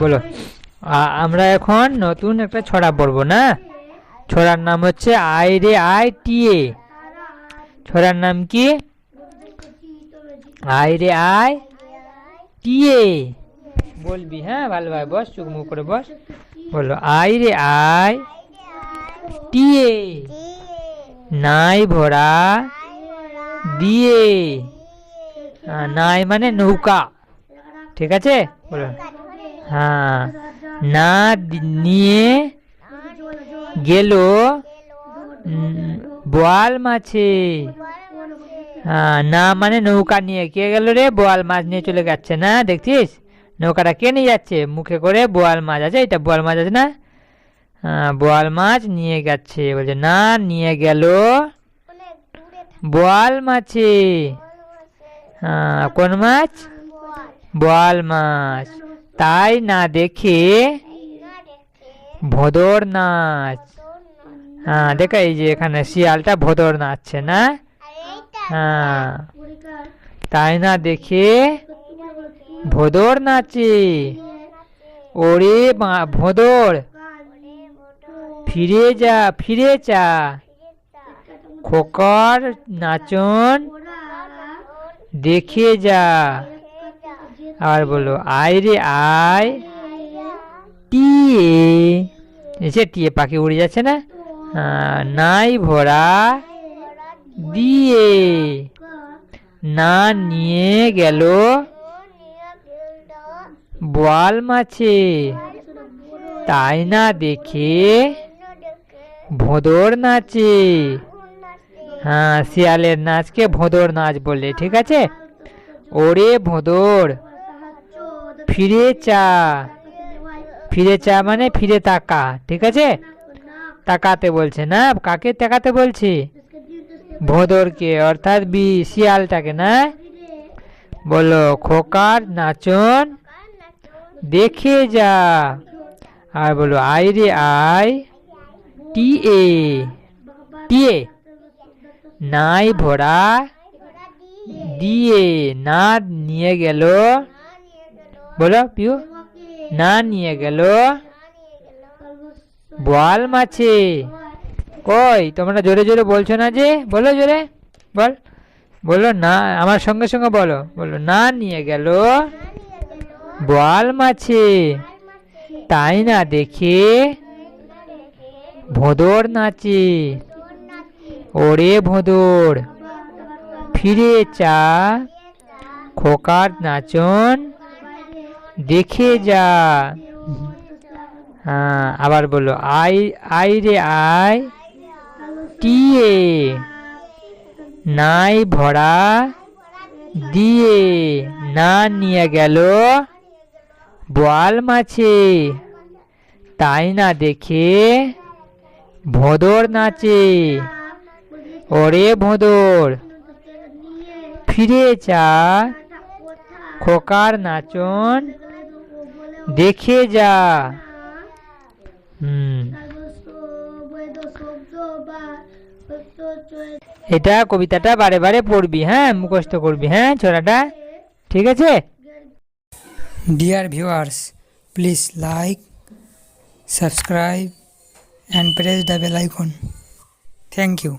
বলো। আমরা এখন নতুন একটা ছড়া পড়ব, না? ছড়ার নাম হচ্ছে আই রে আই টি এ। ছড়ার নাম কি? আই রে আই টি এ। বলবি হ্যাঁ ভালোভাবে বস চুক মুখ করে বস। বলো, আই রে আই টি এ। নাই ভরা দিয়ে নাই মানে নৌকা। ঠিক আছে? বলো। হ্যাঁ না নিয়ে গেল বোয়াল মাছে। হ্যাঁ না মানে নৌকা নিয়ে। কে গেল রে? বোয়াল মাছ নিয়ে চলে যাচ্ছে না? দেখছিস? নৌকাটা কে নিয়ে যাচ্ছে? মুখে করে বোয়াল মাছ আছে, এটা বোয়াল মাছ আছে না? হ্যাঁ বোয়াল মাছ নিয়ে যাচ্ছে। বলছে, না, নিয়ে গেল বোয়াল মাছে। হ্যাঁ কোন মাছ? বোয়াল মাছ। তাই না দেখে ভোদর নাচ হ্যাঁ দেখা এই যে এখানে শিয়ালটা ভোদর নাচছে না? হ্যাঁ। তাই না দেখে ভোদর নাচে ওরে ভোদর। ফিরে যা, ফিরে চা খোকার নাচন। দেখে যা। আর বলো আয় রে আয়। টিয়ে। এসে টিয়ে পাখি উড়ে যাচ্ছে না? নাই ভরা। দিয়ে। না নিয়ে গেল বোয়াল মাছে। তাই না দেখে ভোদর নাচে। হ্যাঁ শিয়ালের নাচকে ভোদর নাচ বলে, ঠিক আছে? ওরে ভোদর। ফিরে চা। ফিরে চা মানে ফিরে তাকা, ঠিক আছে? তাকাতে বলছে। না, কাকে তাকাতে বলছি? ভোদরকে, অর্থাৎ বি, শিয়ালটাকে, না? বলো, খোকার নাচন? দেখে যা। আর বলো আই রে আই টি এ টি এ নাই ভরা। দিয়ে না নিয়ে গেল। বলো পিউ। না নিয়ে গেল। বোয়াল মাছে কই তোমরা জোরে জোরে বলছো না যে? বলো জোরে বল। বলো না আমার সঙ্গে সঙ্গে বলো। বলো না নিয়ে গেল। বোয়াল মাছে তাই না দেখে? ভোদর নাচে। ওরে ভোদর। ফিরে চা। খোকার নাচন। দেখে যা। হ্যাঁ আবার বলো, আই আই রে আই টিয়ে নাই ভরা, দিয়ে, না নিয়ে গেল, বোয়াল মাছে, তাই না দেখে, ভোদর নাচে, ওরে ভোদর, ফিরে চা খোকার নাচন দেখে যা। এটা কবিতাটা বারে বারে পড়বি হ্যাঁ মুখস্থ করবি হ্যাঁ ছোড়াটা। ঠিক আছে? Dear viewers please like subscribe and press double icon thank you